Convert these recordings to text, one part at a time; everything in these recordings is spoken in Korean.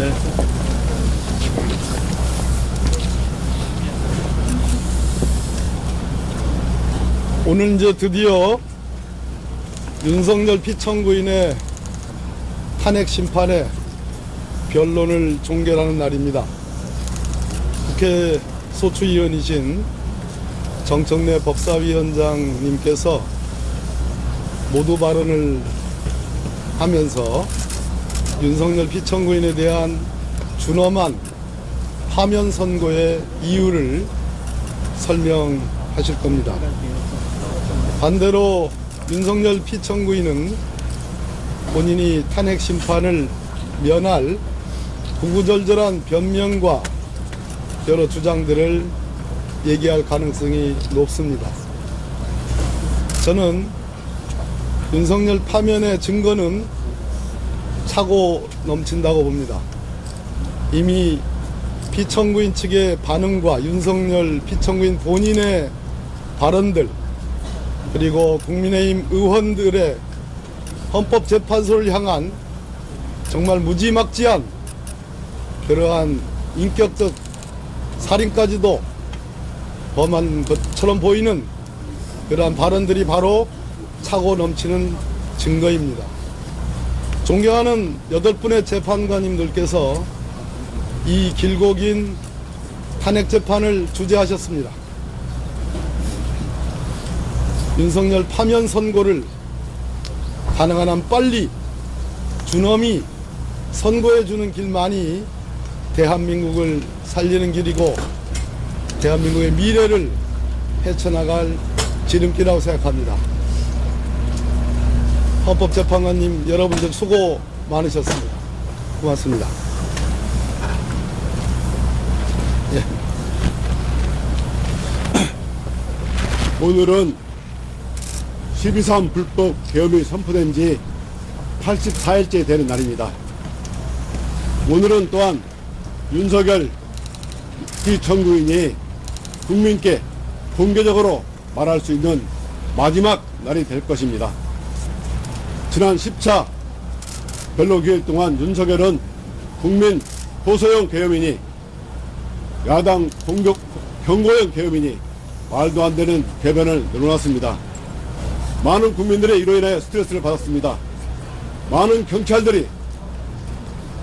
네. 오늘 이제 드디어 윤석열 피청구인의 탄핵 심판의 변론을 종결하는 날입니다. 국회 소추위원이신 정청래 법사위원장님께서 모두 발언을 하면서 윤석열 피청구인에 대한 준엄한 파면 선고의 이유를 설명하실 겁니다. 반대로 윤석열 피청구인은 본인이 탄핵 심판을 면할 구구절절한 변명과 여러 주장들을 얘기할 가능성이 높습니다. 저는 윤석열 파면의 증거는 차고 넘친다고 봅니다. 이미 피청구인 측의 반응과 윤석열 피청구인 본인의 발언들 그리고 국민의힘 의원들의 헌법재판소를 향한 정말 무지막지한 그러한 인격적 살인까지도 범한 것처럼 보이는 그러한 발언들이 바로 차고 넘치는 증거입니다. 존경하는 여덟 분의 재판관님들께서 이 길고 긴 탄핵 재판을 주재하셨습니다. 윤석열 파면 선고를 가능한 한 빨리 준엄히 선고해 주는 길만이 대한민국을 살리는 길이고 대한민국의 미래를 헤쳐나갈 지름길이라고 생각합니다. 헌법재판관님 여러분들 수고 많으셨습니다. 고맙습니다. 예. 오늘은 12.3 불법 계엄이 선포된 지 84일째 되는 날입니다. 오늘은 또한 윤석열 피청구인이 국민께 공개적으로 말할 수 있는 마지막 날이 될 것입니다. 지난 10차 변론기일 동안 윤석열은 국민 호소형 계엄이니 야당 공격 경고형 계엄이니 말도 안 되는 개변을 내놓았습니다. 많은 국민들의 이로 인해 스트레스를 받았습니다. 많은 경찰들이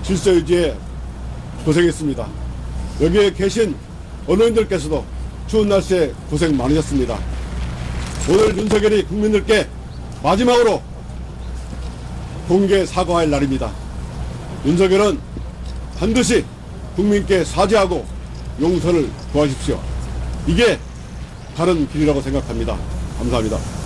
질서 유지에 고생했습니다. 여기에 계신 언론인들께서도 추운 날씨에 고생 많으셨습니다. 오늘 윤석열이 국민들께 마지막으로 공개 사과할 날입니다. 윤석열은 반드시 국민께 사죄하고 용서를 구하십시오. 이게 다른 길이라고 생각합니다. 감사합니다.